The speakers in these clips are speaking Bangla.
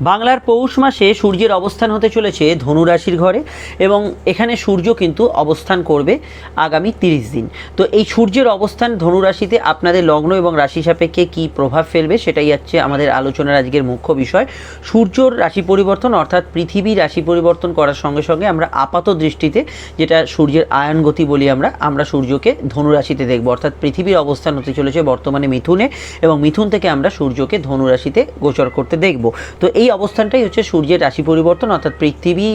বাংলার পৌষ মাসে সূর্যের অবস্থান হতে চলেছে ধনু রাশির ঘরে এবং এখানে সূর্য কিন্তু অবস্থান করবে আগামী তিরিশ দিন। তো এই সূর্যের অবস্থান ধনু রাশিতে আপনাদের লগ্ন এবং রাশি সাপেক্ষে কী প্রভাব ফেলবে সেটাই হচ্ছে আমাদের আলোচনার আজকের মুখ্য বিষয়। সূর্যর রাশি পরিবর্তন অর্থাৎ পৃথিবী রাশি পরিবর্তন করার সঙ্গে সঙ্গে আমরা আপাত দৃষ্টিতে যেটা সূর্যের আয়ন গতি বলি আমরা আমরা সূর্যকে ধনু রাশিতে দেখব। অর্থাৎ পৃথিবীর অবস্থান হতে চলেছে বর্তমানে মিথুনে এবং মিথুন থেকে আমরা সূর্যকে ধনু রাশিতে গোচর করতে দেখব। তো এই অবস্থানটাই হচ্ছে সূর্যের রাশি পরিবর্তন, অর্থাৎ পৃথিবী,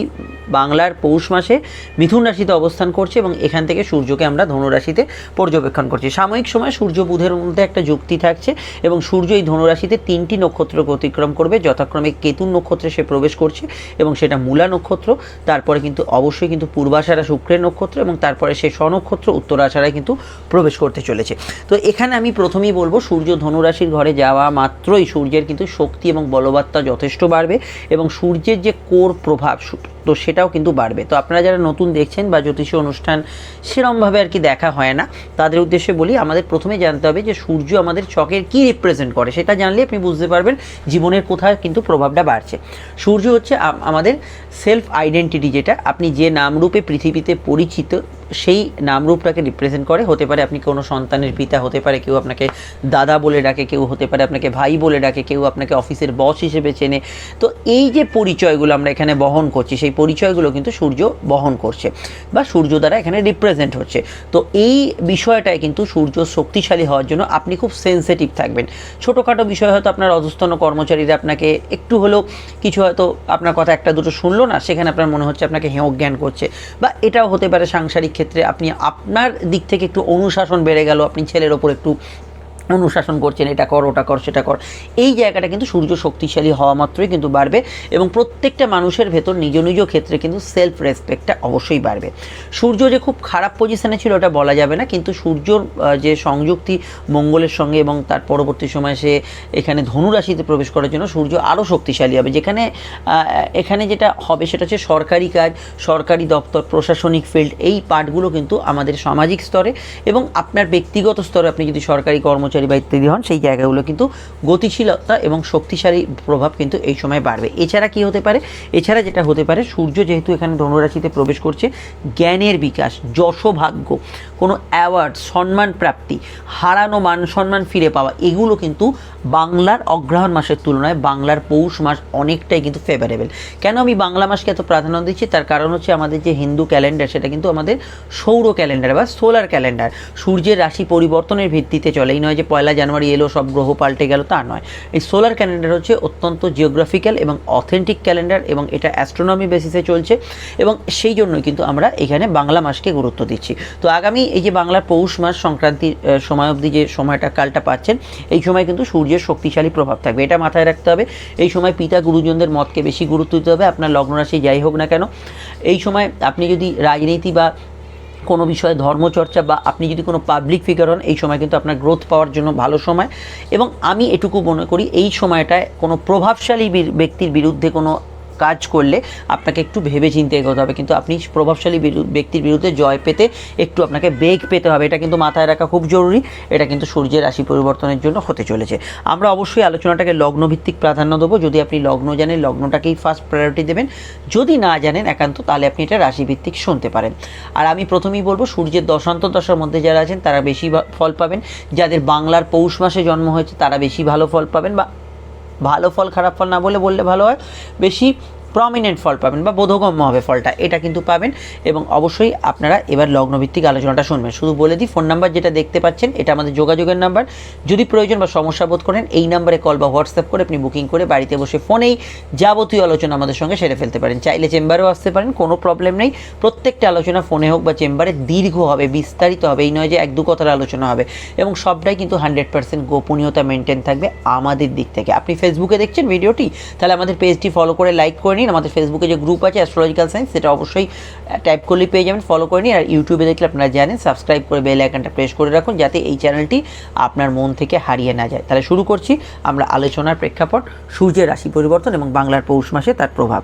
বাংলার পৌষ মাসে মিথুন রাশিতে অবস্থান করছে এবং এখান থেকে সূর্যকে আমরা ধনু রাশিতে পর্যবেক্ষণ করছি। সাময়িক সময় সূর্য বুধের মধ্যে একটা যুক্তি থাকছে এবং সূর্য এই ধনুরাশিতে তিনটি নক্ষত্র অতিক্রম করবে। যথাক্রমে কেতুন নক্ষত্রে সে প্রবেশ করছে এবং সেটা মূলা নক্ষত্র, তারপরে কিন্তু অবশ্যই কিন্তু পূর্বাশারা শুক্রের নক্ষত্র এবং তারপরে সে স্বনক্ষত্র উত্তরাশারায় কিন্তু প্রবেশ করতে চলেছে। তো এখানে আমি প্রথমেই বলব, সূর্য ধনুরাশির ঘরে যাওয়া মাত্রই সূর্যের কিন্তু শক্তি এবং বলবত্তা যথেষ্ট বাড়বে এবং সূর্যের যে কোর প্রভাব তো সেটাও কিন্তু বাড়বে। তো আপনারা যারা নতুন দেখছেন বা জ্যোতিষী অনুষ্ঠান সেরমভাবে আর কি দেখা হয় না, তাদের উদ্দেশ্যে বলি, আমাদের প্রথমে জানতে হবে যে সূর্য আমাদের চকের কী রিপ্রেজেন্ট করে, সেটা জানলে আপনি বুঝতে পারবেন জীবনের কোথায় কিন্তু প্রভাবটা বাড়ছে। সূর্য হচ্ছে আমাদের সেলফ আইডেন্টিটি যেটা, আপনি যে নামরূপে পৃথিবীতে পরিচিত, সেই নামরূপটাকে রিপ্রেজেন্ট করে। হতে পারে আপনি কোনো সন্তানের পিতা হতে পারে, কেউ আপনাকে দাদা বলে ডাকে, কেউ হতে পারে আপনাকে ভাই বলে ডাকে, কেউ আপনাকে অফিসের বস হিসেবে চেনে। তো এই যে পরিচয়গুলো আমরা এখানে বহন করছি, সেই পরিচয়গুলো কিন্তু সূর্য বহন করছে বা সূর্য দ্বারা এখানে রিপ্রেজেন্ট হচ্ছে। তো এই বিষয়টায় কিন্তু সূর্য শক্তিশালী হওয়ার জন্য আপনি খুব সেনসিটিভ থাকবেন। ছোটোখাটো বিষয় হয়তো আপনার অধস্তন কর্মচারীরা আপনাকে একটু হলেও কিছু হয়তো আপনার কথা একটা দুটো শুনলো না, সেখানে আপনার মনে হচ্ছে আপনাকে হেয় জ্ঞান করছে বা এটাও হতে পারে সাংসারিক ক্ষেত্রে আপনি আপনার দিক থেকে একটু অনুশাসন বেড়ে গেল, আপনি ছেলের ওপর একটু অনুশাসন করছেন, এটা কর, ওটা কর, সেটা কর। এই জায়গাটা কিন্তু সূর্য শক্তিশালী হওয়া মাত্রই কিন্তু বাড়বে এবং প্রত্যেকটা মানুষের ভেতর নিজ নিজ ক্ষেত্রে কিন্তু সেলফ রেসপেক্টটা অবশ্যই বাড়বে। সূর্য যে খুব খারাপ পজিশনে ছিল, ওটা বলা যাবে না, কিন্তু সূর্যর যে সংযুক্তি মঙ্গলের সঙ্গে এবং তার পরবর্তী সময়ে সে এখানে ধনুরাশিতে প্রবেশ করার জন্য সূর্য আরও শক্তিশালী হবে। যেখানে এখানে যেটা হবে সেটা হচ্ছে সরকারি কাজ, সরকারি দপ্তর, প্রশাসনিক ফিল্ড এই পার্টগুলো কিন্তু আমাদের সামাজিক স্তরে এবং আপনার ব্যক্তিগত স্তরে আপনি যদি সরকারি কর্মচারী বা ইত্যাদি হন, সেই জায়গাগুলো কিন্তু গতিশীলতা এবং শক্তিশালী প্রভাব কিন্তু এই সময় বাড়বে। এছাড়া কি হতে পারে? এছাড়া যেটা হতে পারে, সূর্য যেহেতু এখানে ধনুরাশিতে প্রবেশ করছে, জ্ঞানের বিকাশ, যশোভাগ্য, কোনো অ্যাওয়ার্ড সম্মান প্রাপ্তি, হারানো মান, সম্মান ফিরে পাওয়া, এগুলো কিন্তু বাংলার অগ্রহায়ণ মাসের তুলনায় বাংলার পৌষ মাস অনেকটাই কিন্তু ফেভারেবল কেন আমি বাংলা মাসকে এত প্রাধান্য দিচ্ছি? তার কারণ হচ্ছে আমাদের যে হিন্দু ক্যালেন্ডার, সেটা কিন্তু আমাদের সৌর ক্যালেন্ডার বা সোলার ক্যালেন্ডার। সূর্যের রাশি পরিবর্তনের ভিত্তিতে চলে, এই নয় যে পয়লা জানুয়ারি এলো, সব গ্রহ পাল্টে গেল, তা নয়। এই সোলার ক্যালেন্ডার হচ্ছে অত্যন্ত জিওগ্রাফিক্যাল এবং অথেন্টিক ক্যালেন্ডার এবং এটা অ্যাস্ট্রোনমি বেসিসে চলছে এবং সেই জন্যই কিন্তু আমরা এখানে বাংলা মাসকে গুরুত্ব দিচ্ছি। তো আগামী এই যে বাংলার পৌষ মাস সংক্রান্তির সময় অবধি যে সময়টা, কালটা পাচ্ছেন, এই সময় কিন্তু সূর্যের শক্তিশালী প্রভাব থাকবে। এটা মাথায় রাখতে হবে। এই সময় পিতা গুরুজনদের মতকে বেশি গুরুত্ব দিতে হবে। আপনার লগ্নরাশি যাই হোক না কেন, এই সময় আপনি যদি রাজনীতি বা কোনো বিষয়ে ধর্মচর্চা বা আপনি যদি কোনো পাবলিক ফিগার হন, এই সময় কিন্তু আপনার গ্রোথ পাওয়ার জন্য ভালো সময়। এবং আমি এটুকু মনে করি, এই সময়টায় কোনো প্রভাবশালী ব্যক্তির বিরুদ্ধে কোনো কাজ করলে আপনাকে একটু ভেবে চিন্তে এগোতে হবে। কিন্তু আপনি প্রভাবশালী ব্যক্তির বিরুদ্ধে জয় পেতে একটু আপনাকে বেগ পেতে হবে। এটা কিন্তু মাথায় রাখা খুব জরুরি। এটা কিন্তু সূর্যের রাশি পরিবর্তনের জন্য হতে চলেছে। আমরা অবশ্যই আলোচনাটাকে লগ্নভিত্তিক প্রাধান্য দেবো। যদি আপনি লগ্ন জানেন, লগ্নটাকেই ফার্স্ট প্রায়োরিটি দেবেন। যদি না জানেন একান্ত, তাহলে আপনি এটা রাশিভিত্তিক শুনতে পারেন। আর আমি প্রথমেই বলব, সূর্যের দশান্ত দশার মধ্যে যারা আছেন, তারা বেশি ফল পাবেন। যাদের বাংলার পৌষ মাসে জন্ম হয়েছে, তারা বেশি ভালো ফল পাবেন বা ভালো ফল খারাপ ফল না বলে বললে ভালো হয়। বেশি প্রমিনেন্ট ফল পাবেন বা বোধগম্য হবে ফলটা, এটা কিন্তু পাবেন। এবং অবশ্যই আপনারা এবার লগ্নভিত্তিক আলোচনাটা শুনবেন। শুধু বলে দিই, ফোন নাম্বার যেটা দেখতে পাচ্ছেন, এটা আমাদের যোগাযোগের নাম্বার। যদি প্রয়োজন বা সমস্যা বোধ করেন, এই নাম্বারে কল বা হোয়াটসঅ্যাপ করে আপনি বুকিং করে বাড়িতে বসে ফোনেই যাবতীয় আলোচনা আমাদের সঙ্গে সেরে ফেলতে পারেন। চাইলে চেম্বারেও আসতে পারেন, কোনো প্রবলেম নেই। প্রত্যেকটা আলোচনা ফোনে হোক বা চেম্বারে দীর্ঘ হবে, বিস্তারিত হবে, এই নয় যে এক দু কথার আলোচনা হবে। এবং সবটাই কিন্তু হান্ড্রেড পার্সেন্ট গোপনীয়তা মেনটেন থাকবে আমাদের দিক থেকে। আপনি ফেসবুকে দেখছেন ভিডিওটি, তাহলে আমাদের পেজটি ফলো করে লাইক করে নিন। আমাদের ফেসবুকে যে গ্রুপ আছে অ্যাস্ট্রোলজিক্যাল সায়েন্স সেটা অবশ্যই টাইপ করলেই পেয়ে যাবেন ফলো করে নিন। আর ইউটিউবে দেখলে আপনারা জানেন সাবস্ক্রাইব করে বেল আইকনটা প্রেস করে রাখুন, যাতে এই চ্যানেলটি আপনার মন থেকে হারিয়ে না যায়। তাহলে শুরু করছি আমরা আলোচনার প্রেক্ষাপট, সূর্যের রাশি পরিবর্তন এবং বাংলার পৌষ মাসে তার প্রভাব।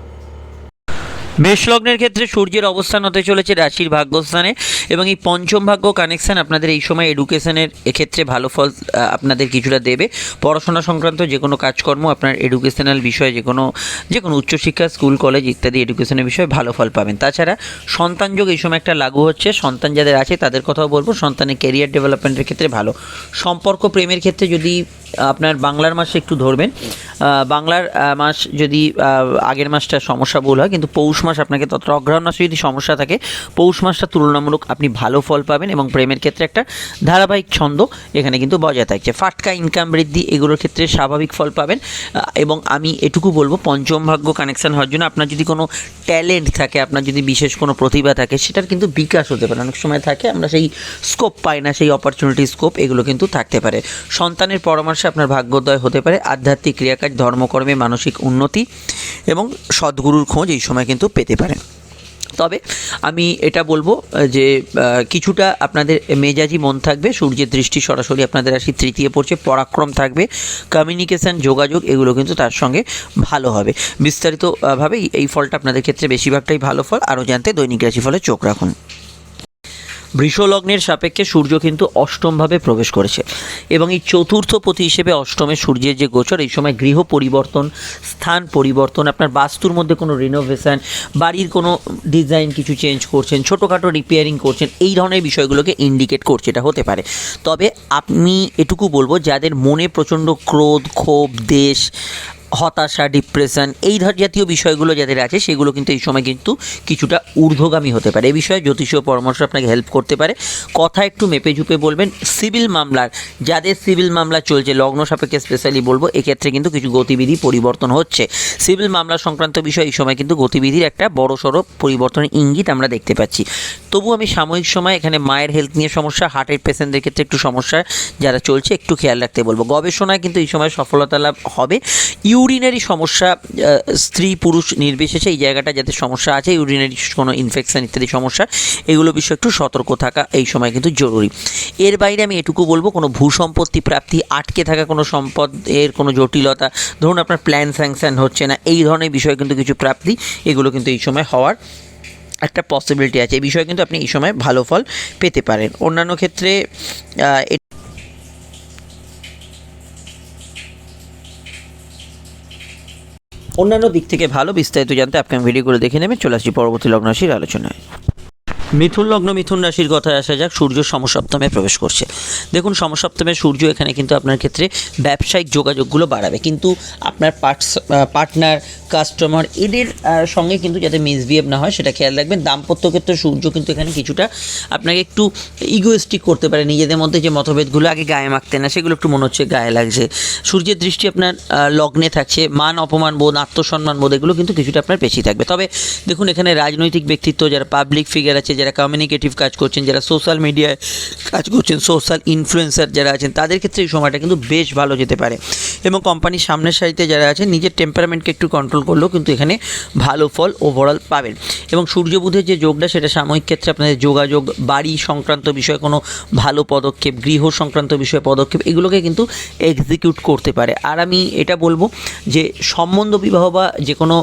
মেষ ক্ষেত্রে সূর্যের অবস্থান হতে চলেছে রাশির ভাগ্যস্থানে এবং এই পঞ্চম ভাগ্য কানেকশন আপনাদের এই সময় এডুকেশনের এক্ষেত্রে ভালো ফল আপনাদের কিছুটা দেবে। পড়াশোনা সংক্রান্ত যে কোনো কাজকর্ম আপনার এডুকেশনাল বিষয়ে যে কোনো যে কোনো উচ্চশিক্ষা স্কুল কলেজ ইত্যাদি এডুকেশনের বিষয়ে ভালো ফল পাবেন। তাছাড়া সন্তান যোগ এই সময় একটা লাগু হচ্ছে। সন্তান যাদের আছে তাদের কথাও বলব। সন্তানের ক্যারিয়ার ডেভেলপমেন্টের ক্ষেত্রে ভালো। সম্পর্ক প্রেমের ক্ষেত্রে যদি আপনার বাংলার মাসে একটু ধরবেন। বাংলার মাস যদি আগের মাসটা সমস্যা বল হয় কিন্তু পৌষ মাস আপনাকে ততটা অগ্রহণ মাসে যদি সমস্যা থাকে পৌষ মাসটা তুলনামূলক আপনি ভালো ফল পাবেন এবং প্রেমের ক্ষেত্রে একটা ধারাবাহিক ছন্দ এখানে কিন্তু বজায় থাকছে। ফাটকা ইনকাম বৃদ্ধি এগুলোর ক্ষেত্রে স্বাভাবিক ফল পাবেন। এবং আমি এটুকু বলব পঞ্চম ভাগ্য কানেকশন হওয়ার জন্য আপনার যদি কোনো ট্যালেন্ট থাকে আপনার যদি বিশেষ কোনো প্রতিভা থাকে সেটার কিন্তু বিকাশ হতে পারে। অনেক সময় থাকে আমরা সেই স্কোপ পাই না সেই অপরচুনিটি স্কোপ এগুলো কিন্তু থাকতে পারে। সন্তানের পরামর্শে আপনার ভাগ্যোদয় হতে পারে। আধ্যাত্মিক ক্রিয়াকাজ, ধর্মকর্মে মানসিক উন্নতি এবং সদ্গুরুর খোঁজ এই সময় কিন্তু পেতে পারেন তবে আমি এটা বলব, যে কিছুটা আপনাদের মেজাজি মন থাকবে, সূর্যের দৃষ্টি সরাসরি আপনাদের রাশি তৃতীয় পড়ছে, পরাক্রম থাকবে কমিউনিকেশন যোগাযোগ এগুলো কিন্তু তার সঙ্গে ভালো হবে। বিস্তারিতভাবে এই ফলটা আপনাদের ক্ষেত্রে বেশিরভাগটাই ভালো ফল, আরও জানতে দৈনিক রাশি ফলে চোখ রাখুন। বৃষ লগ্নের সাপেক্ষে সূর্য কিন্তু অষ্টমভাবে প্রবেশ করেছে। এবং এই চতুর্থ পতি হিসেবে অষ্টমে সূর্যের যে গোচর, এই সময় গৃহ পরিবর্তন, স্থান পরিবর্তন, আপনার বাস্তুর মধ্যে কোনো রিনোভেশন বাড়ির কোনো ডিজাইন কিছু চেঞ্জ করছেন, ছোটোখাটো রিপেয়ারিং করছেন, এই ধরনের বিষয়গুলোকে ইন্ডিকেট করছে, এটা হতে পারে। তবে আপনি এটুকু বলব, যাদের মনে প্রচণ্ড ক্রোধ, ক্ষোভ, দেশ হতাশা ডিপ্রেশন এই ধর জাতীয় বিষয়গুলো যাদের আছে, সেগুলো কিন্তু এই সময় কিন্তু কিছুটা ঊর্ধ্বগামী হতে পারে। এই বিষয়ে জ্যোতিষীয় পরামর্শ আপনাকে হেল্প করতে পারে। কথা একটু মেপে ঝুপে বলবেন সিভিল মামলার, যাদের সিভিল মামলা চলছে, লগ্ন সাপেক্ষে স্পেশালি বলব, এক্ষেত্রে কিন্তু কিছু গতিবিধি পরিবর্তন হচ্ছে। সিভিল মামলা সংক্রান্ত বিষয় এই সময় কিন্তু গতিবিধির একটা বড় সড়ো পরিবর্তনের ইঙ্গিত আমরা দেখতে পাচ্ছি। তবু আমি সাময়িক সময় এখানে মায়ের হেলথ নিয়ে সমস্যা হার্টের পেশেন্টদের ক্ষেত্রে একটু সমস্যা যারা চলছে, একটু খেয়াল রাখতে বলব। গবেষণায় কিন্তু এই সময় সফলতা লাভ হবে। ইউরিনারি সমস্যা স্ত্রী, পুরুষ নির্বিশেষে এই জায়গাটা যাতে সমস্যা আছে, ইউরিনারি কোনো ইনফেকশন ইত্যাদি সমস্যা, এগুলো বিষয়ে একটু সতর্ক থাকা এই সময় কিন্তু জরুরি। এর বাইরে আমি এটুকু বলব, কোনো ভূ সম্পত্তি প্রাপ্তি, আটকে থাকা কোনো সম্পদের কোনো জটিলতা, ধরুন আপনার প্ল্যান স্যাংশন হচ্ছে না, এই ধরনের বিষয় কিন্তু কিছু প্রাপ্তি, এগুলো কিন্তু এই সময় হওয়ার একটা পসিবিলিটি আছে। এই বিষয়ে কিন্তু আপনি এই সময় ভালো ফল পেতে পারেন। অন্যান্য ক্ষেত্রে অন্যান্য দিক থেকে ভালো বিস্তারিত জানতে আপনার ভিডিওগুলো দেখে নেবেন। চলে আসছি পরবর্তী লগ্নাশীর আলোচনায়। মিথুন লগ্ন মিথুন রাশির কথায় আসা যাক, সূর্য সমসপ্তমে প্রবেশ করছে। দেখুন, সমসপ্তমে সূর্য এখানে কিন্তু আপনার ক্ষেত্রে ব্যবসায়িক যোগাযোগগুলো বাড়াবে। কিন্তু আপনার পার্টস পার্টনার, কাস্টমার এদের সঙ্গে কিন্তু যাতে মিসবিহেভ না হয়, সেটা খেয়াল রাখবেন। দাম্পত্য ক্ষেত্রে সূর্য কিন্তু এখানে কিছুটা আপনাকে একটু ইগোয়েস্টিক করতে পারে। নিজেদের মধ্যে যে মতভেদগুলো আগে গায়ে মাখতে না, সেগুলো একটু মনে হচ্ছে গায়ে লাগছে। সূর্যের দৃষ্টি আপনার লগ্নে থাকছে। মান অপমান বোধ, আত্মসম্মান বোধ, এগুলো কিন্তু কিছুটা আপনার বেশি থাকবে। তবে দেখুন, এখানে রাজনৈতিক ব্যক্তিত্ব, যারা পাবলিক ফিগার আছে যারা কমিউনিকেটিভ কাজ করছেন, যারা সোশ্যাল মিডিয়ায় কাজ করছেন সোশ্যাল ইনফ্লুয়েন্সার যারা আছেন, তাদের ক্ষেত্রে এই সময়টা কিন্তু বেশ ভালো যেতে পারে। এবং কোম্পানির সামনের সারিতে যারা আছেন, নিজের টেম্পারমেন্টকে একটু কন্ট্রোল করলেও কিন্তু এখানে ভালো ফল ওভারঅল পাবেন। এবং সূর্য বুধের যে যোগটা, সেটা সাময়িক ক্ষেত্রে আপনাদের যোগাযোগ, বাড়ি সংক্রান্ত বিষয়ে কোনো ভালো পদক্ষেপ, গৃহ সংক্রান্ত বিষয়ে পদক্ষেপ, এগুলোকে কিন্তু এক্সিকিউট করতে পারে। আর আমি এটা বলব যে সম্বন্ধ বিবাহ বা যে কোনো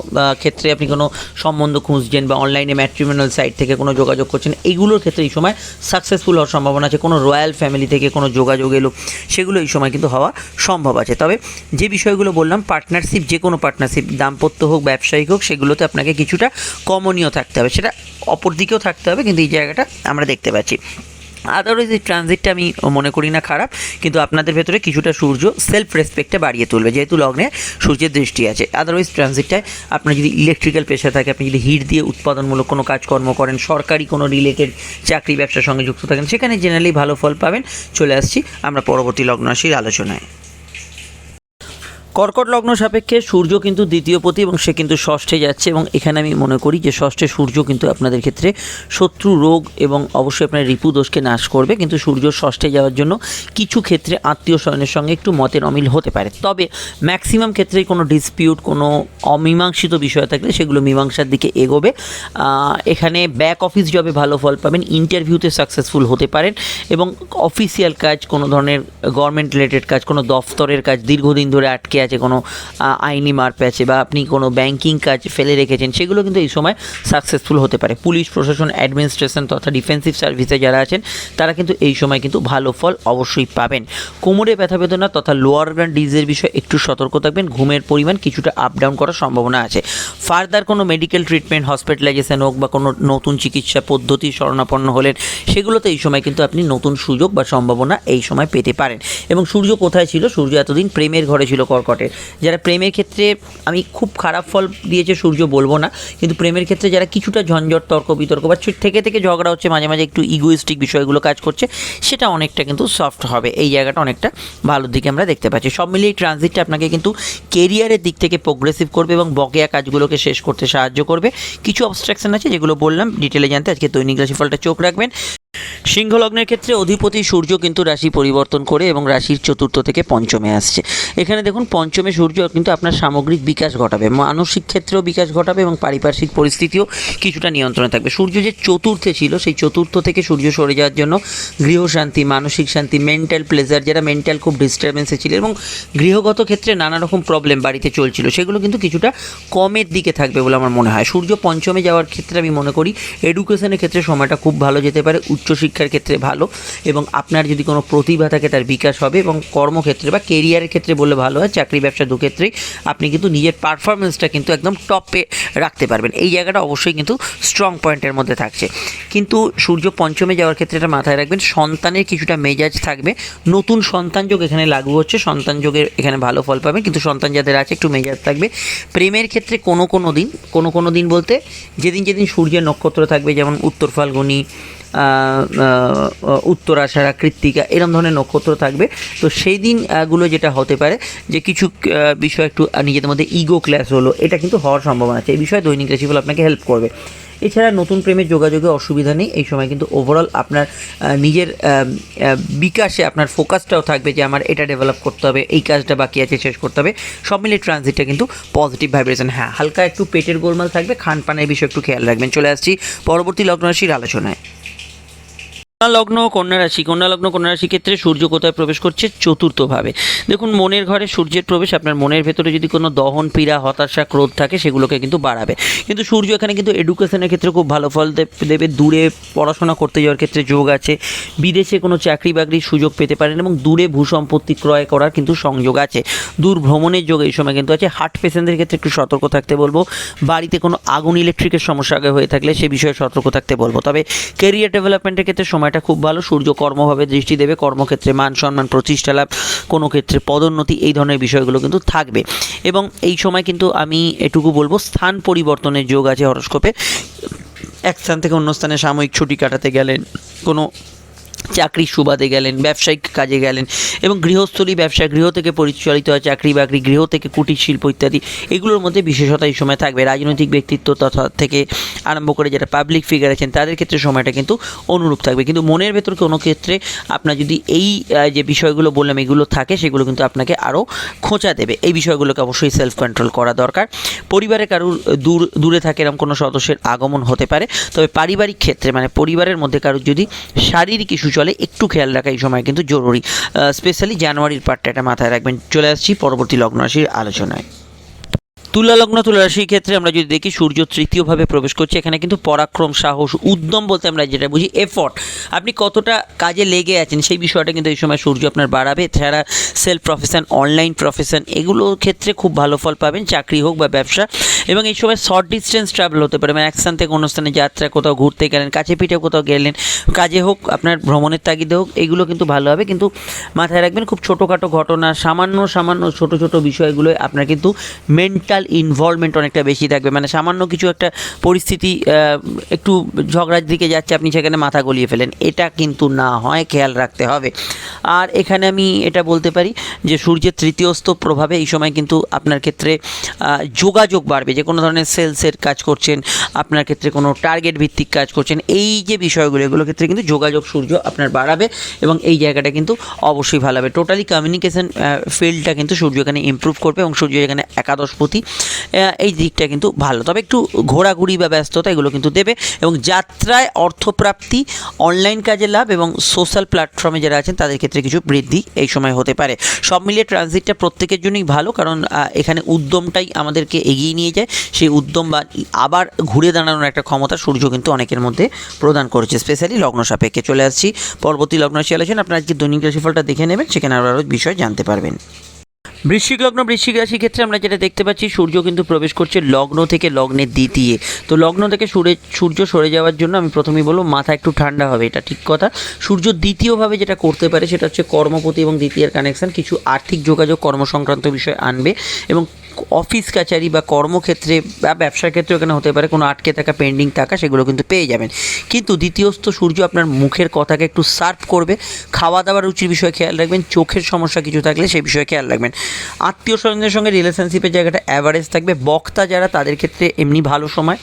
ক্ষেত্রে আপনি কোনো সম্বন্ধ খুঁজছেন বা অনলাইনে ম্যাট্রিমিনাল সাইট থেকে কোনো যোগাযোগ করছেন। এইগুলোর ক্ষেত্রে এই সময় সাকসেসফুল হওয়ার সম্ভাবনা আছে। কোনো রয়্যাল ফ্যামিলি থেকে কোনো যোগাযোগ এলো, সেগুলো এই সময় কিন্তু হওয়া সম্ভব আছে। তবে যে বিষয়গুলো বললাম পার্টনারশিপ যে কোনো পার্টনারশিপ দাম্পত্য হোক, ব্যবসায়িক হোক, সেগুলোতে আপনাকে কিছুটা কমনীয় থাকতে হবে। সেটা অপর দিকেও থাকতে হবে, কিন্তু এই জায়গাটা আমরা দেখতে পাচ্ছি। আদারওয়াইজ এই ট্রানজিটটা আমি মনে করি না খারাপ, কিন্তু আপনাদের ভেতরে কিছুটা সূর্য সেলফ রেসপেক্টে বাড়িয়ে তুলবে, যেহেতু লগ্নে সূর্যের দৃষ্টি আছে। আদারওয়াইজ ট্রানজিটটায় আপনার যদি ইলেকট্রিক্যাল পেশা থাকে, আপনি যদি হিট দিয়ে উৎপাদনমূলক কোনো কাজকর্ম করেন, সরকারি কোনো রিলেটেড চাকরি ব্যবসার সঙ্গে যুক্ত থাকেন, সেখানে জেনারেলি ভালো ফল পাবেন। চলে আসছি আমরা পরবর্তী লগ্ন রাশির আলোচনায়। কর্কট লগ্ন সাপেক্ষে সূর্য কিন্তু দ্বিতীয় পতি এবং সে কিন্তু ষষ্ঠে যাচ্ছে এবং এখানে আমি মনে করি যে ষষ্ঠে সূর্য কিন্তু আপনাদের ক্ষেত্রে শত্রু, রোগ এবং অবশ্যই আপনার রিপু দোষকে নাশ করবে। কিন্তু সূর্য ষষ্ঠে যাওয়ার জন্য কিছু ক্ষেত্রে আত্মীয় স্বজনের সঙ্গে একটু মতের অমিল হতে পারে। তবে ম্যাক্সিমাম ক্ষেত্রেই কোনো ডিসপিউট কোনো অমীমাংসিত বিষয় থাকলে সেগুলো মীমাংসার দিকে এগোবে। এখানে ব্যাক অফিস জবে ভালো ফল পাবেন ইন্টারভিউতে সাকসেসফুল হতে পারেন এবং অফিসিয়াল কাজ, কোনো ধরনের গভর্নমেন্ট রিলেটেড কাজ, কোনো দফতরের কাজ দীর্ঘদিন ধরে আটকে আছে, কোনো আইনি মার্পে আছে বা আপনি কোনো ব্যাংকিং কাজ ফেলে রেখেছেন, সেগুলো কিন্তু এই সময় সাকসেসফুল হতে পারে। পুলিশ প্রশাসন অ্যাডমিনিস্ট্রেশন তথা ডিফেন্সিভ সার্ভিসে যারা আছেন, তারা কিন্তু এই সময় কিন্তু ভালো ফল অবশ্যই পাবেন। কোমরে ব্যথা বেদনা তথা লোয়ার গ্রান্ড ডিজিজের বিষয়ে একটু সতর্ক থাকবেন। ঘুমের পরিমাণ কিছুটা আপ ডাউন করার সম্ভাবনা আছে। ফার্দার কোনো মেডিকেল ট্রিটমেন্ট হসপিটালাইজেশন হোক বা কোনো নতুন চিকিৎসা পদ্ধতি শরণাপন্ন হলেন, সেগুলোতে এই সময় কিন্তু আপনি নতুন সুযোগ বা সম্ভাবনা এই সময় পেতে পারেন। এবং সূর্য কোথায় ছিল? সূর্য এতদিন প্রেমের ঘরে ছিল কর্কটের যারা প্রেমের ক্ষেত্রে আমি খুব খারাপ ফল দিয়েছে, সূর্য বলব না, কিন্তু প্রেমের ক্ষেত্রে যারা কিছুটা ঝঞ্ঝট, তর্ক বিতর্ক বা থেকে থেকে ঝগড়া হচ্ছে, মাঝে মাঝে একটু ইগোইস্টিক বিষয়গুলো কাজ করছে, সেটা অনেকটা কিন্তু সফট হবে। এই জায়গাটা অনেকটা ভালোর দিকে আমরা দেখতে পাচ্ছি। সব মিলিয়ে এই ট্রানজিটটা আপনাকে কিন্তু কেরিয়ারের দিক থেকে প্রোগ্রেসিভ করবে এবং বকেয়া কাজগুলোকে শেষ করতে সাহায্য করবে। কিছু অবস্ট্রাকশন আছে যেগুলো বললাম ডিটেলে জানতে আজকে দৈনিক রাশিফলটা চোখ রাখবেন। সিংহ লগ্নের ক্ষেত্রে অধিপতি সূর্য কিন্তু রাশি পরিবর্তন করে এবং রাশির চতুর্থ থেকে পঞ্চমে আসছে। এখানে দেখুন, পঞ্চমে সূর্য কিন্তু আপনার সামগ্রিক বিকাশ ঘটাবে। মানসিক ক্ষেত্রেও বিকাশ ঘটাবে এবং পারিপার্শ্বিক পরিস্থিতিও কিছুটা নিয়ন্ত্রণে থাকবে। সূর্য যে চতুর্থে ছিল, সেই চতুর্থ থেকে সূর্য সরে যাওয়ার জন্য গৃহশান্তি মানসিক শান্তি মেন্টাল প্লেজার যারা মেন্টাল খুব ডিস্টারবেন্সে ছিল এবং গৃহগত ক্ষেত্রে নানা রকম প্রবলেম বাড়িতে চলছিল, সেগুলো কিন্তু কিছুটা কমের দিকে থাকবে বলে আমার মনে হয়। সূর্য পঞ্চমে যাওয়ার ক্ষেত্রে আমি মনে করি এডুকেশনের ক্ষেত্রে সময়টা খুব ভালো যেতে পারে উচ্চশিক্ষার ক্ষেত্রে ভালো এবং আপনার যদি কোনো প্রতিভা থাকে তার বিকাশ হবে এবং কর্মক্ষেত্রে বা কেরিয়ারের ক্ষেত্রে বললে ভালো হয়, চাকরি, ব্যবসা দু ক্ষেত্রেই আপনি কিন্তু নিজের পারফরমেন্সটা কিন্তু একদম টপে রাখতে পারবেন। এই জায়গাটা অবশ্যই কিন্তু স্ট্রং পয়েন্টের মধ্যে থাকছে। কিন্তু সূর্য পঞ্চমে যাওয়ার ক্ষেত্রে এটা মাথায় রাখবেন, সন্তানের কিছুটা মেজাজ থাকবে। নতুন সন্তান যোগ এখানে লাগু হচ্ছে, সন্তান যোগের এখানে ভালো ফল পাবেন কিন্তু সন্তান যাদের আছে একটু মেজাজ থাকবে। প্রেমের ক্ষেত্রে কোনো কোনো দিন, কোনো কোনো দিন বলতে যেদিন যেদিন সূর্যের নক্ষত্র থাকবে, যেমন উত্তর ফাল্গুনি আহ, আহ, কৃত্তিকা এরকম ধরনের নক্ষত্র থাকবে। তো সেই দিনগুলো যেটা হতে পারে যে কিছু বিষয় একটু নিজেদের মধ্যে ইগো ক্লাস হলো এটা কিন্তু হওয়ার সম্ভাবনা আছে। এই বিষয়ে দৈনিক রাশিফল আপনাকে হেল্প করবে। এছাড়া নতুন প্রেমের যোগাযোগে অসুবিধা নেই এই সময় কিন্তু ওভারঅল আপনার নিজের বিকাশে আপনার ফোকাসটাও থাকবে যে আমার এটা ডেভেলপ করতে হবে এই কাজটা বাকি আছে শেষ করতে হবে। সব মিলিয়ে ট্রানজিটটা কিন্তু পজিটিভ ভাইব্রেশন হ্যাঁ হালকা একটু পেটের গোলমাল থাকবে খান পানের বিষয়ে একটু খেয়াল রাখবেন। চলে আসছি পরবর্তী লগ্ন রাশির আলোচনায়। লগ্ন, কন্যা রাশি। কন্যা লগ্ন, কন্যা রাশি ক্ষেত্রে সূর্য কোথায় প্রবেশ করছে? চতুর্থভাবে। দেখুন, মনের ঘরে সূর্যের প্রবেশ আপনার মনের ভেতরে যদি কোনো দহন, পীড়া, হতাশা, ক্রোধ থাকে, সেগুলোকে কিন্তু বাড়াবে। কিন্তু সূর্য এখানে কিন্তু এডুকেশনের ক্ষেত্রে খুব ভালো ফল দেবে। দূরে পড়াশোনা করতে যাওয়ার ক্ষেত্রে যোগ আছে। বিদেশে কোনো চাকরি বাকরির সুযোগ পেতে পারেন এবং দূরে ভূসম্পত্তি ক্রয় করার কিন্তু সংযোগ আছে। দূর ভ্রমণের যোগ এই সময় কিন্তু আছে। হার্ট পেশেন্টদের ক্ষেত্রে একটু সতর্ক থাকতে বলব। বাড়িতে কোনো আগুন ইলেকট্রিকের সমস্যা আগে হয়ে থাকলে সে বিষয়ে সতর্ক থাকতে বলব। তবে কেরিয়ার ডেভেলপমেন্টের ক্ষেত্রে সময়টা খুব ভালো। সূর্য কর্মভাবে দৃষ্টি দেবে, কর্মক্ষেত্রে মান সম্মান, প্রতিষ্ঠা লাভ, কোনো ক্ষেত্রে পদোন্নতি, এই ধরনের বিষয়গুলো কিন্তু থাকবে। এবং এই সময় কিন্তু আমি এটুকু বলব, স্থান পরিবর্তনের যোগ আছে হরস্কোপে। এক স্থান থেকে অন্য স্থানে সাময়িক ছুটি কাটাতে গেলেন কোনো চাকরির সুবাদে গেলেন, ব্যবসায়িক কাজে গেলেন এবং গৃহস্থলী ব্যবসা গৃহ থেকে পরিচালিত হয় চাকরি বাকরি, গৃহ থেকে কুটির শিল্প ইত্যাদি। এগুলোর মধ্যে বিশেষতা এই সময় থাকবে রাজনৈতিক ব্যক্তিত্ব তথা থেকে আরম্ভ করে যারা পাবলিক ফিগার আছেন, তাদের ক্ষেত্রে সময়টা কিন্তু অনুরূপ থাকবে। কিন্তু মনের ভেতর কোনো ক্ষেত্রে আপনার যদি এই যে বিষয়গুলো বললাম, এগুলো থাকে, সেগুলো কিন্তু আপনাকে আরও খোঁচা দেবে। এই বিষয়গুলোকে অবশ্যই সেলফ কন্ট্রোল করা দরকার। পরিবারে কারুর দূর, দূরে থাকে এরকম কোনো সদস্যের আগমন হতে পারে। তবে পারিবারিক ক্ষেত্রে মানে পরিবারের মধ্যে কারুর যদি শারীরিক ইস্যু চলে একটু খেয়াল রাখা এই সময় কিন্তু জরুরি স্পেশালি জানুয়ারির পার্টটা এটা মাথায় রাখবেন। চলে আসছি পরবর্তী লগ্ন রাশির আলোচনায়। তুলা লগ্ন তুলা রাশির ক্ষেত্রে আমরা যদি দেখি, সূর্য তৃতীয়ভাবে প্রবেশ করছে। এখানে কিন্তু পরাক্রম, সাহস, উদ্যম বলতে আমরা যেটা বুঝি এফর্ট আপনি কতটা কাজে লেগে আছেন সেই বিষয়টা কিন্তু এই সময় সূর্য আপনার বাড়াবে। এছাড়া সেলফ প্রফেশন অনলাইন প্রফেশন এগুলোর ক্ষেত্রে খুব ভালো ফল পাবেন, চাকরি হোক বা ব্যবসা। এবং এই সময় শর্ট ডিস্টেন্স ট্রাভেল হতে পারে মানে এক স্থান থেকে অন্য স্থানে যাত্রা, কোথাও ঘুরতে গেলেন, কাছে পিঠে কোথাও গেলেন, কাজে হোক, আপনার ভ্রমণের তাগিদে হোক, এগুলো কিন্তু ভালো হবে। কিন্তু মাথায় রাখবেন, খুব ছোটোখাটো ঘটনা, সামান্য সামান্য ছোট ছোট বিষয়গুলো আপনার কিন্তু মেন্টাল ইনভলভমেন্ট অনেকটা বেশি থাকবে। মানে সামান্য কিছু একটা পরিস্থিতি একটু ঝগড়ার দিকে যাচ্ছে, আপনি সেখানে মাথা গলিয়ে ফেলেন। এটা কিন্তু না হয়, খেয়াল রাখতে হবে। আর এখানে আমি এটা বলতে পারি যে সূর্যের তৃতীয়স্থ প্রভাবে এই সময় কিন্তু আপনার ক্ষেত্রে যোগাযোগ বাড়বে। যে কোনো ধরনের সেলসের কাজ করছেন, আপনার ক্ষেত্রে কোনো টার্গেট ভিত্তিক কাজ করছেন, এই যে বিষয়গুলো, এগুলোর ক্ষেত্রে কিন্তু যোগাযোগ সূর্য আপনার বাড়াবে এবং এই জায়গাটা কিন্তু অবশ্যই ভালো হবে। টোটালি কমিউনিকেশন ফিল্ডটা কিন্তু সূর্য এখানে ইমপ্রুভ করবে এবং সূর্য এখানে একাদশপতি এই দিকটা কিন্তু ভালো। তবে একটু ঘোরাঘুরি বা ব্যস্ততা এগুলো কিন্তু দেবে। এবং যাত্রায় অর্থপ্রাপ্তি, অনলাইন কাজে লাভ এবং সোশ্যাল প্ল্যাটফর্মে যারা আছেন, তাদের ক্ষেত্রে কিছু বৃদ্ধি এই সময় হতে পারে। সব মিলিয়ে ট্রানজিটটা প্রত্যেকের জন্যই ভালো, কারণ এখানে উদ্যমটাই আমাদেরকে এগিয়ে নিয়ে যায়। সেই উদ্যম বা আবার ঘুরে দাঁড়ানোর একটা ক্ষমতা সূর্য কিন্তু অনেকের মধ্যে প্রদান করেছে। স্পেশালি লগ্ন সাপেক্ষে চলে আসছি। পরবর্তী লগ্ন রাশি আলোচনা আপনারা আজকে দৈনিক রাশিফলটা দেখে নেবেন, সেখানে আরও আরও বিষয় জানতে পারবেন। বৃশ্চিক লগ্ন, বৃশ্চিক রাশির ক্ষেত্রে আমরা যেটা দেখতে পাচ্ছি, সূর্য কিন্তু প্রবেশ করছে লগ্ন থেকে লগ্নের দ্বিতীয় তো লগ্ন থেকে সূর্য সূর্য সরে যাওয়ার জন্য আমি প্রথমেই বলব, মাথা একটু ঠান্ডা হবে, এটা ঠিক কথা। সূর্য দ্বিতীয়ভাবে যেটা করতে পারে, সেটা হচ্ছে কর্মপতি এবং দ্বিতীয়ের কানেকশান কিছু আর্থিক যোগাযোগ কর্মসংক্রান্ত বিষয় আনবে এবং অফিস কাচারি বা কর্মক্ষেত্রে বা ব্যবসার ক্ষেত্রে ওখানে হতে পারে, কোনো আটকে থাকা পেন্ডিং থাকা সেগুলো কিন্তু পেয়ে যাবেন। কিন্তু দ্বিতীয়স্থ সূর্য আপনার মুখের কথাকে একটু সার্ভ করবে। খাওয়া দাওয়ার রুচির বিষয়ে খেয়াল রাখবেন, চোখের সমস্যা কিছু থাকলে সেই বিষয়ে খেয়াল রাখবেন। আত্মীয় স্বজনের সঙ্গে রিলেশনশিপের জায়গাটা অ্যাভারেজ থাকবে। বক্তা যারা, তাদের ক্ষেত্রে এমনি ভালো সময়।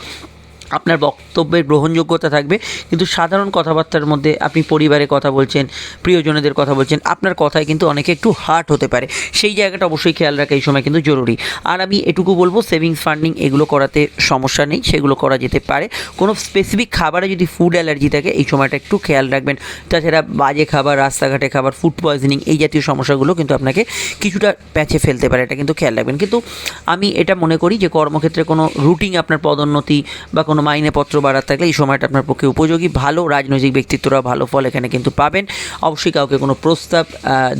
আপনার বক্তব্যের গ্রহণযোগ্যতা থাকবে। কিন্তু সাধারণ কথাবার্তার মধ্যে আপনি পরিবারে কথা বলছেন, প্রিয়জনদের কথা বলছেন, আপনার কথায় কিন্তু অনেকে একটু হার্ট হতে পারে। সেই জায়গাটা অবশ্যই খেয়াল রাখা এই সময় কিন্তু জরুরি। আর আমি এটুকু বলব সেভিংস ফান্ডিং এগুলো করাতে সমস্যা নেই, সেগুলো করা যেতে পারে। কোনো স্পেসিফিক খাবারে যদি ফুড অ্যালার্জি থাকে, এই সময়টা একটু খেয়াল রাখবেন। তাছাড়া বাজে খাবার, রাস্তাঘাটে খাবার ফুড পয়জনিং এই জাতীয় সমস্যাগুলো কিন্তু আপনাকে কিছুটা প্যাচে ফেলতে পারে, এটা কিন্তু খেয়াল রাখবেন। কিন্তু আমি এটা মনে করি যে কর্মক্ষেত্রে কোনো রুটিন আপনার পদোন্নতি বা কোনো মাইনেপত্র বাড়ার থাকলে এই সময়টা আপনার পক্ষে উপযোগী। ভালো রাজনৈতিক ব্যক্তিত্বরা ভালো ফল এখানে কিন্তু পাবেন। অবশ্যই কাউকে কোনো প্রস্তাব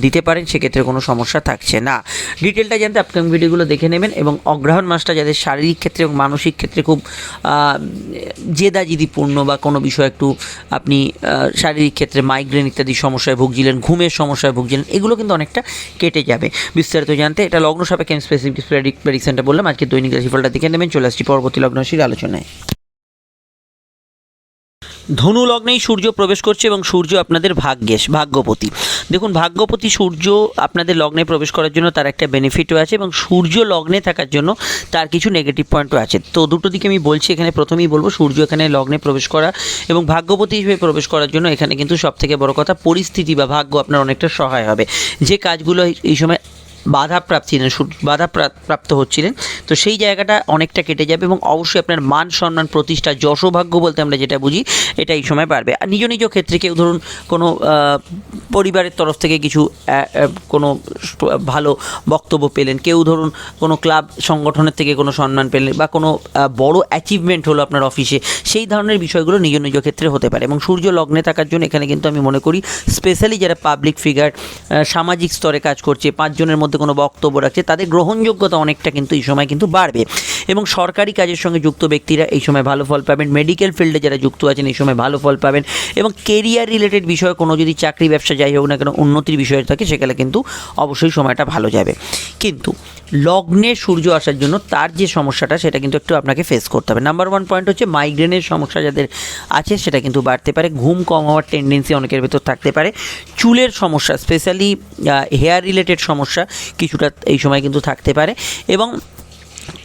দিতে পারেন, সেক্ষেত্রে কোনো সমস্যা থাকছে না। ডিটেলটা জানতে আপকামিং ভিডিওগুলো দেখে নেবেন এবং অগ্রহণ মাসটা যাদের শারীরিক ক্ষেত্রে এবং মানসিক ক্ষেত্রে খুব জেদাজিদিপূর্ণ বা কোনো বিষয় একটু আপনি শারীরিক ক্ষেত্রে মাইগ্রেন ইত্যাদি সমস্যায় ভুগছিলেন, ঘুমের সমস্যায় ভুগছিলেন, এগুলো কিন্তু অনেকটা কেটে যাবে। বিস্তারিত জানতে এটা লগ্ন সাপেক্ষে স্পেসিফিক প্রেডিকশনটা বললাম। আজকে দৈনিক রাশিফলটা দেখে নেবেন। চলে আসছি পরবর্তী লগ্ন রাশির আলোচনায়। ধনু লগ্নেই সূর্য প্রবেশ করছে এবং সূর্য আপনাদের ভাগ্যেশ ভাগ্যপতি। দেখুন, ভাগ্যপতি সূর্য আপনাদের লগ্নে প্রবেশ করার জন্য তার একটা বেনিফিটও আছে এবং সূর্য লগ্নে থাকার জন্য তার কিছু নেগেটিভ পয়েন্টও আছে। তো দুটো দিকে আমি বলছি, এখানে প্রথমেই বলব, সূর্য এখানে লগ্নে প্রবেশ করা এবং ভাগ্যপতি হিসেবে প্রবেশ করার জন্য এখানে কিন্তু সবথেকে বড় কথা, পরিস্থিতি বা ভাগ্য আপনার অনেকটা সহায় হবে। যে কাজগুলো এই সময় বাধা প্রাপ্তি বাধা প্রাপ্ত হচ্ছিলেন। তো সেই জায়গাটা অনেকটা কেটে যাবে এবং অবশ্যই আপনার মান সম্মান প্রতিষ্ঠা যশোভাগ্য বলতে আমরা যেটা বুঝি, এটা এই সময় বাড়বে। আর নিজ নিজ ক্ষেত্রে কেউ ধরুন কোনো পরিবারের তরফ থেকে কিছু কোনো ভালো বক্তব্য পেলেন, কেউ ধরুন কোনো ক্লাব সংগঠনের থেকে কোনো সম্মান পেলেন বা কোনো বড় অ্যাচিভমেন্ট হলো আপনার অফিসে, সেই ধরনের বিষয়গুলো নিজ নিজ ক্ষেত্রে হতে পারে। এবং সূর্য লগ্নে থাকার জন্য এখানে কিন্তু আমি মনে করি স্পেশালি যারা পাবলিক ফিগার সামাজিক স্তরে কাজ করছে, পাঁচজনের মধ্যে কোনো বক্তব্য রাখছে তাদের গ্রহণযোগ্যতা অনেকটা কিন্তু এই সময় কিন্তু বাড়বে। এবং সরকারি কাজের সঙ্গে যুক্ত ব্যক্তিরা এই সময় ভালো ফল পাবেন। মেডিকেল ফিল্ডে যারা যুক্ত আছেন, এই সময় ভালো ফল পাবেন এবং কেরিয়ার রিলেটেড বিষয়ে কোনো যদি চাকরি ব্যবসা যাই হোক না কেন, উন্নতির বিষয় থাকে, সেখানে কিন্তু অবশ্যই সময়টা ভালো যাবে। কিন্তু লগ্নে সূর্য আসার জন্য তার যে সমস্যাটা, সেটা কিন্তু একটু আপনাকে ফেস করতে হবে। নাম্বার ওয়ান পয়েন্ট হচ্ছে মাইগ্রেনের সমস্যা যাদের আছে, সেটা কিন্তু বাড়তে পারে। ঘুম কম হওয়ার টেন্ডেন্সি অনেকের ভেতর থাকতে পারে। চুলের সমস্যা স্পেশালি হেয়ার রিলেটেড সমস্যা কিছুটা এই সময় কিন্তু থাকতে পারে। এবং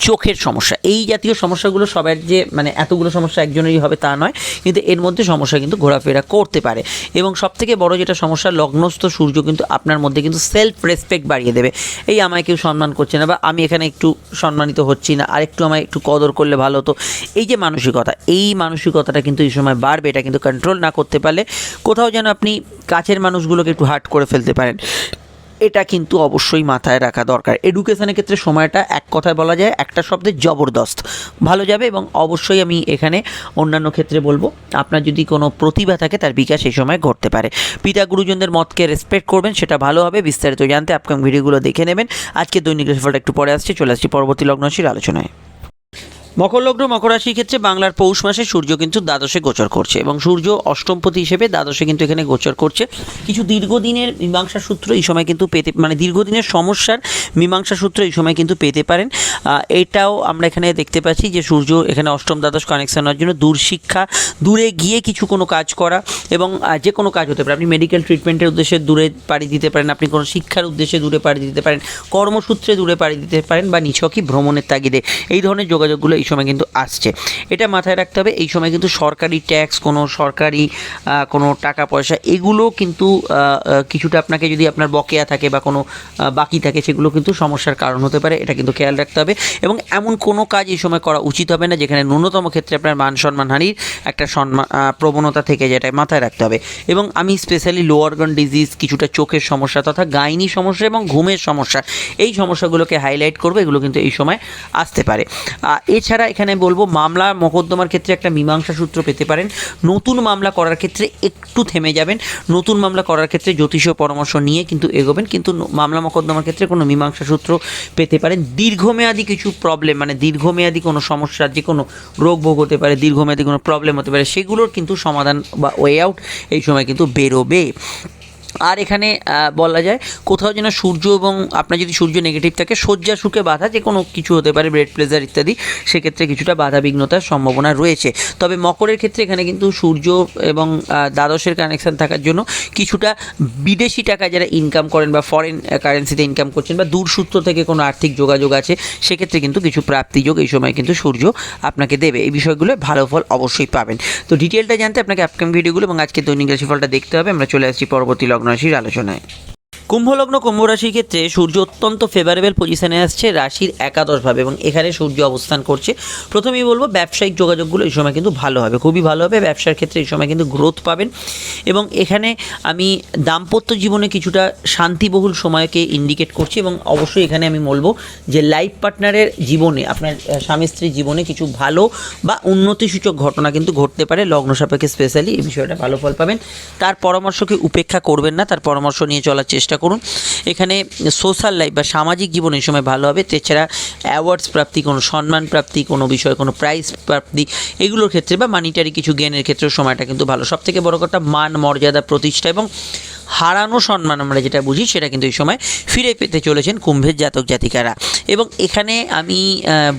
চোখের সমস্যা। এই জাতীয় সমস্যাগুলো সবার যে মানে এতগুলো সমস্যা একজনেরই হবে তা নয়, কিন্তু এর মধ্যে সমস্যা কিন্তু ঘোরাফেরা করতে পারে। এবং সবথেকে বড় যেটা সমস্যা, লগ্নস্থ সূর্য কিন্তু আপনার মধ্যে কিন্তু সেলফ রেসপেক্ট বাড়িয়ে দেবে। এই আমায় কেউ সম্মান করছে না বা আমি এখানে একটু সম্মানিত হচ্ছি না আরেকটু আমায় একটু কদর করলে ভালো হতো। এই যে মানসিকতা, এই মানসিকতাটা কিন্তু এই সময় বাড়বে, এটা কিন্তু কন্ট্রোল না করতে পারলে কোথাও যেন আপনি কাছের মানুষগুলোকে একটু হার্ট করে ফেলতে পারেন। এটা কিন্তু অবশ্যই মাথায় রাখা দরকার। এডুকেশনের ক্ষেত্রে সময়টা এক কথায় বলা যায় একটা শব্দে জবরদস্ত। ভালো যাবে এবং অবশ্যই আমি এখানে অন্যান্য ক্ষেত্রে বলব, আপনার যদি কোনো প্রতিভা থাকে তার বিকাশ এই সময় ঘটতে পারে। পিতা গুরুজনদের মতকে রেসপেক্ট করবেন, সেটা ভালো হবে। বিস্তারিত জানতে আপনি ভিডিওগুলো দেখে নেবেন। আজকে দৈনিক রেসফলটা একটু পরে আসছে, চলে আসছি পরবর্তী লগ্নশীর আলোচনায়। মকর লগ্ন মকর রাশির ক্ষেত্রে বাংলার পৌষ মাসে সূর্য কিন্তু দ্বাদশে গোচর করছে এবং সূর্য অষ্টমপতি হিসেবে দ্বাদশে কিন্তু এখানে গোচর করছে। কিছু দীর্ঘদিনের মীমাংসা সূত্র এই সময় কিন্তু পেতে মানে দীর্ঘদিনের সমস্যার মীমাংসা সূত্র এই সময় কিন্তু পেতে পারেন। এটাও আমরা এখানে দেখতে পাচ্ছি যে সূর্য এখানে অষ্টম দ্বাদশ কানেকশন হওয়ার জন্য দূর শিক্ষা, দূরে গিয়ে কিছু কোনো কাজ করা এবং যে কোনো কাজ হতে পারে। আপনি মেডিকেল ট্রিটমেন্টের উদ্দেশ্যে দূরে পাড়ি দিতে পারেন, আপনি কোনো শিক্ষার উদ্দেশ্যে দূরে পাড়ি দিতে পারেন, কর্মসূত্রে দূরে পাড়ি দিতে পারেন বা নিছকই ভ্রমণের তাগিদে। এই ধরনের যোগাযোগগুলো এই সময় কিন্তু আসছে। এটা মাথায় রাখতে হবে এই সময় কিন্তু সরকারি ট্যাক্স কোনো সরকারি কোনো টাকা পয়সা এগুলো কিন্তু কিছুটা আপনাকে যদি আপনার বকেয়া থাকে বা কোনো বাকি থাকে সেগুলো কিন্তু সমস্যার কারণ হতে পারে এটা কিন্তু খেয়াল রাখতে হবে। এবং এমন কোনো কাজ এই সময় করা উচিত হবে না যেখানে ন্যূনতম ক্ষেত্রে আপনার মান সম্মানহানির একটা সম্মান প্রবণতা থেকে যেটা মাথায় রাখতে হবে। এবং আমি স্পেশালি লো অর্গান ডিজিজ কিছুটা চোখের সমস্যা তথা গাইনি সমস্যা এবং ঘুমের সমস্যা এই সমস্যাগুলোকে হাইলাইট করব এগুলো কিন্তু এই সময় আসতে পারে। আহ, এছাড়া এখানে বলব, মামলা মোকদ্দমার ক্ষেত্রে একটা মীমাংসা সূত্র পেতে পারেন। নতুন মামলা করার ক্ষেত্রে একটু থেমে যাবেন। নতুন মামলা করার ক্ষেত্রে জ্যোতিষীয় পরামর্শ নিয়ে কিন্তু এগোবেন, কিন্তু মামলা মোকদ্দমার ক্ষেত্রে কোনো মীমাংসা সূত্র পেতে পারেন। দীর্ঘমেয়াদী কিছু প্রবলেম মানে দীর্ঘমেয়াদী কোনো সমস্যা, যে কোনো রোগ ভোগ হতে পারে, দীর্ঘমেয়াদী কোনো প্রবলেম হতে পারে, সেগুলোর কিন্তু সমাধান বা ওয়ে আউট এই সময় কিন্তু বেরোবে। আর এখানে বলা যায় কোথাও যেন সূর্য এবং আপনার যদি সূর্য নেগেটিভ থাকে, শয্যা সুখে বাধা যে কোনো কিছু হতে পারে ব্রেড প্লেজার ইত্যাদি, সেক্ষেত্রে কিছুটা বাধা বিঘ্নতার সম্ভাবনা রয়েছে। তবে মকরের ক্ষেত্রে এখানে কিন্তু সূর্য এবং দ্বাদশের কানেকশন থাকার জন্য কিছুটা বিদেশি টাকা যারা ইনকাম করেন বা ফরেন কারেন্সিতে ইনকাম করছেন বা দূরসূত্র থেকে কোনো আর্থিক যোগাযোগ আছে, সেক্ষেত্রে কিন্তু কিছু প্রাপ্তিযোগ এই সময় কিন্তু সূর্য আপনাকে দেবে। এই বিষয়গুলো ভালো ফল অবশ্যই পাবেন। তো ডিটেলটা জানতে আপনাকে আপকামিং ভিডিওগুলো এবং আজকে দৈনিক রাশিফলটা দেখতে হবে। আমরা চলে আসছি পরবর্তী লগ্ন রাশির আলোচনায়। কুম্ভ লগ্ন কুম্ভ রাশির ক্ষেত্রে সূর্য অত্যন্ত ফেভারেবল পজিশনে আসছে, রাশির একাদশভাবে এবং এখানে সূর্য অবস্থান করছে। প্রথমেই বলব, ব্যবসায়িক যোগাযোগগুলো এই সময় কিন্তু ভালো হবে, খুবই ভালো হবে। ব্যবসার ক্ষেত্রে এই সময় কিন্তু গ্রোথ পাবেন এবং এখানে আমি দাম্পত্য জীবনে কিছুটা শান্তিবহুল সময়কে ইন্ডিকেট করছি এবং অবশ্যই এখানে আমি বলব যে লাইফ পার্টনারের জীবনে, আপনার স্বামী স্ত্রীর জীবনে কিছু ভালো বা উন্নতিসূচক ঘটনা কিন্তু ঘটতে পারে, লগ্ন সাপেক্ষে স্পেশালি এই বিষয়টা ভালো ফল পাবেন। তার পরামর্শকে উপেক্ষা করবেন না, তার পরামর্শ নিয়ে চলার চেষ্টা করুন। এখানে সোশ্যাল লাইফ বা সামাজিক জীবন এই সময় ভালো হবে। এছাড়া অ্যাওয়ার্ডস প্রাপ্তি, কোনো সম্মান প্রাপ্তি, কোনো বিষয়ে কোনো প্রাইজ প্রাপ্তি, এগুলোর ক্ষেত্রে বা মানিটারি কিছু গেনের ক্ষেত্রেও সময়টা কিন্তু ভালো। সবথেকে বড় কথা, মান, মর্যাদা, প্রতিষ্ঠা এবং হারানো সম্মান আমরা যেটা বুঝি সেটা কিন্তু এই সময় ফিরে পেতে চলেছেন কুম্ভের জাতক জাতিকারা। এবং এখানে আমি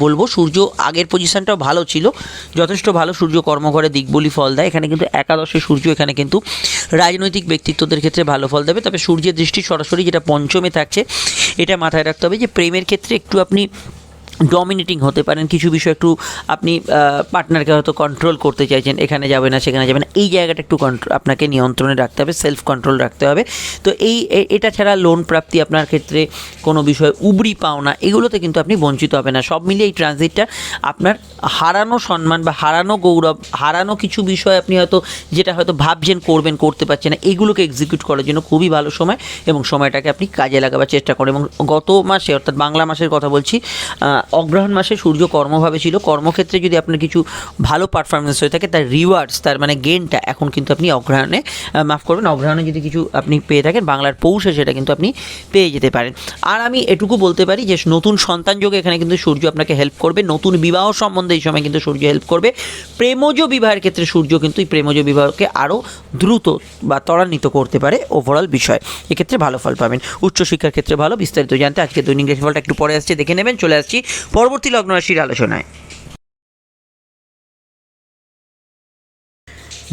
বলব সূর্য আগের পজিশনটাও ভালো ছিল, যথেষ্ট ভালো সূর্য কর্মঘরে দিকবলি ফল দেয়। এখানে কিন্তু একাদশে সূর্য এখানে কিন্তু রাজনৈতিক ব্যক্তিত্বদের ক্ষেত্রে ভালো ফল দেবে। তবে সূর্যের দৃষ্টি সরাসরি যেটা পঞ্চমে থাকছে, এটা মাথায় রাখতে হবে যে প্রেমের ক্ষেত্রে একটু আপনি ডমিনেটিং হতে পারেন, কিছু বিষয় একটু আপনি পার্টনারকে হয়তো কন্ট্রোল করতে চাইছেন, এখানে যাবে না, সেখানে যাবে না, এই জায়গাটা একটু কন্ট্রোল আপনাকে নিয়ন্ত্রণে রাখতে হবে সেলফ কন্ট্রোল রাখতে হবে। তো এই এটা ছাড়া লোন প্রাপ্তি আপনার ক্ষেত্রে কোনো বিষয় উবরি পাওনা, এগুলোতে কিন্তু আপনি বঞ্চিত হবে না। সব মিলিয়ে এই ট্রানজিটটা আপনার হারানো সম্মান বা হারানো গৌরব, হারানো কিছু বিষয় আপনি হয়তো যেটা হয়তো ভাবছেন, করবেন, করতে পারছেন না, এগুলোকে এক্সিকিউট করার জন্য খুবই ভালো সময় এবং সময়টাকে আপনি কাজে লাগাবার চেষ্টা করেন এবং গত মাসে, অর্থাৎ বাংলা মাসের কথা বলছি আহ, অগ্রহায়ণ মাসে সূর্য কর্মভাবে ছিল। কর্মক্ষেত্রে যদি আপনার কিছু ভালো পারফরমেন্স হয়ে থাকে তার রিওয়ার্ডস তার মানে গেনটা এখন কিন্তু আপনি অগ্রহায়ণে আহ, মাফ করবেন অগ্রহণে যদি কিছু আপনি পেয়ে থাকেন বাংলার পৌষে সেটা কিন্তু আপনি পেয়ে যেতে পারেন। আর আমি এটুকু বলতে পারি যে নতুন সন্তান যোগে এখানে কিন্তু সূর্য আপনাকে হেল্প করবে। নতুন বিবাহ সম্বন্ধে এই সময় কিন্তু সূর্য হেল্প করবে। প্রেমজ বিবাহের ক্ষেত্রে সূর্য কিন্তু এই প্রেমজ বিবাহকে আরও দ্রুত বা ত্বরান্বিত করতে পারে ওভারঅল বিষয়। এক্ষেত্রে ভালো ফল পাবেন। উচ্চশিক্ষার ক্ষেত্রে ভালো বিস্তারিত জানতে আজকে দৈনিক রাশিফলটা একটু পরে আসছে দেখে নেবেন চলে আসছি পরবর্তী লগ্ন রাশির আলোচনায়।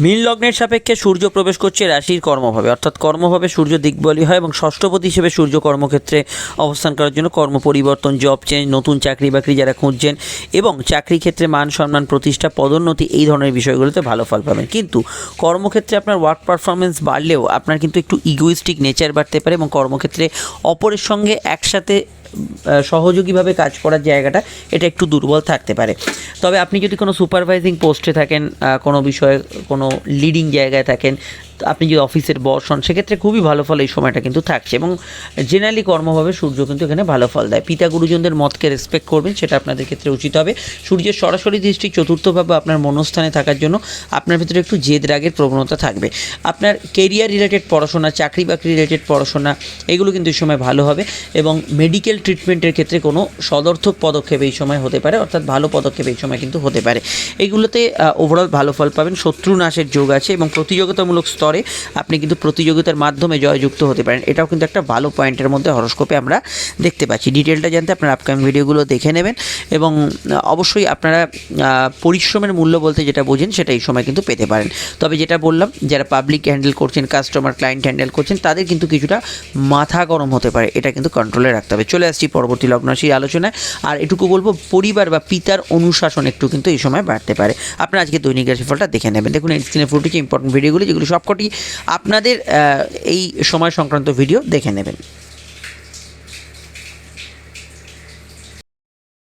মীন লগ্নের সাপেক্ষে সূর্য প্রবেশ করছে রাশির কর্মভাবে, অর্থাৎ কর্মভাবে সূর্য দিকবলি হয় এবং ষষ্ঠপতি হিসেবে সূর্য কর্মক্ষেত্রে অবস্থান করার জন্য কর্ম পরিবর্তন, জব চেঞ্জ নতুন চাকরি বাকরি যারা খুঁজছেন এবং চাকরি ক্ষেত্রে মান সম্মান, প্রতিষ্ঠা, পদোন্নতি এই ধরনের বিষয়গুলোতে ভালো ফল পাবেন। কিন্তু কর্মক্ষেত্রে আপনার ওয়ার্ক পারফরমেন্স বাড়লেও আপনার কিন্তু একটু ইগোইস্টিক নেচার বাড়তে পারে এবং কর্মক্ষেত্রে অপরের সঙ্গে একসাথে সহযোগীভাবে কাজ করার জায়গাটা এটা একটু দুর্বল থাকতে পারে। তবে আপনি যদি কোনো সুপারভাইজিং পোস্টে থাকেন কোনো বিষয়ে কোনো লিডিং জায়গায় থাকেন আপনি যদি অফিসের বস হন, সেক্ষেত্রে খুবই ভালো ফল এই সময়টা কিন্তু থাকছে। এবং জেনারেলি কর্মভাবে সূর্য কিন্তু এখানে ভালো ফল দেয়। পিতা গুরুজনদের মতকে রেসপেক্ট করবেন, সেটা আপনাদের ক্ষেত্রে উচিত হবে। সূর্যের সরাসরি দৃষ্টি চতুর্থভাবে আপনার মনস্থানে থাকার জন্য আপনার ভিতরে একটু জেদ রাগের প্রবণতা থাকবে। আপনার কেরিয়ার রিলেটেড পড়াশোনা, চাকরি বাকরি রিলেটেড পড়াশোনা, এগুলো কিন্তু এই সময় ভালো হবে। এবং মেডিকেল ট্রিটমেন্টের ক্ষেত্রে কোনো সদর্থক পদক্ষেপ এই সময় হতে পারে, অর্থাৎ ভালো পদক্ষেপ এই সময় কিন্তু হতে পারে। এইগুলোতে ওভারঅল ভালো ফল পাবেন। শত্রু নাশের যোগ আছে এবং প্রতিযোগিতামূলক স্তর স্তরে আপনি কিন্তু প্রতিযোগিতার মাধ্যমে জয়যুক্ত হতে পারেন। এটাও কিন্তু একটা ভালো পয়েন্টের মধ্যে হরস্কোপে আমরা দেখতে পাচ্ছি। ডিটেলটা জানতে আপনারা আপকামিং ভিডিওগুলো দেখে নেবেন এবং অবশ্যই আপনারা পরিশ্রমের মূল্য বলতে যেটা বোঝেন সেটা এই সময় কিন্তু পেতে পারেন। তবে যেটা বললাম, যারা পাবলিক হ্যান্ডেল করছেন কাস্টমার ক্লায়েন্ট হ্যান্ডেল করছেন, তাদের কিন্তু কিছুটা মাথা গরম হতে পারে। এটা কিন্তু কন্ট্রোলে রাখতে হবে। চলে আসছি পরবর্তী লগ্ন লগ্নরাশির আলোচনায়। আর এটুকু বলব, পরিবার বা পিতার অনুশাসন একটু কিন্তু এই সময় বাড়তে পারে। আপনারা আজকে দৈনিক রাশিফলটা দেখে নেবেন। দেখুন স্ক্রিনে ফুটেছে ইম্পর্টেন্ট ভিডিওগুলি যেগুলো সবকটি আপনাদের এই সময় সংক্রান্ত ভিডিও দেখে নেবেন।